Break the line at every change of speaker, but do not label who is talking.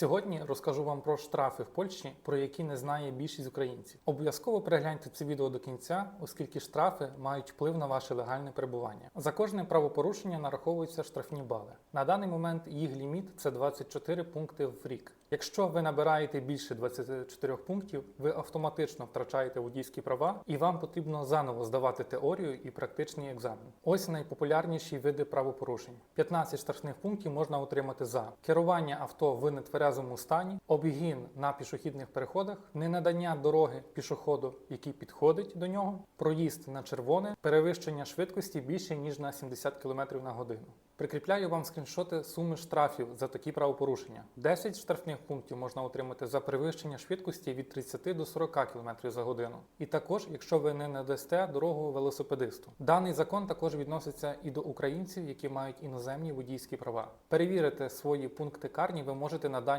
Сьогодні розкажу вам про штрафи в Польщі, про які не знає більшість українців. Обов'язково перегляньте це відео до кінця, оскільки штрафи мають вплив на ваше легальне перебування. За кожне правопорушення нараховуються штрафні бали. На даний момент їх ліміт це 24 пункти в рік. Якщо ви набираєте більше 24 пунктів, ви автоматично втрачаєте водійські права, і вам потрібно заново здавати теорію і практичний екзамен. Ось найпопулярніші види правопорушень. 15 штрафних пунктів можна отримати за керування авто в нетверезому стані, обгін на пішохідних переходах, ненадання дороги пішоходу, який підходить до нього, проїзд на червоне, перевищення швидкості більше ніж на 70 км на годину. Прикріпляю вам скріншоти суми штрафів за такі правопорушення. 10 штрафних пунктів можна отримати за перевищення швидкості від 30 до 40 км за годину. І також, якщо ви не надасте дорогу велосипедисту. Даний закон також відноситься і до українців, які мають іноземні водійські права. Перевірити свої пункти карні ви можете на даній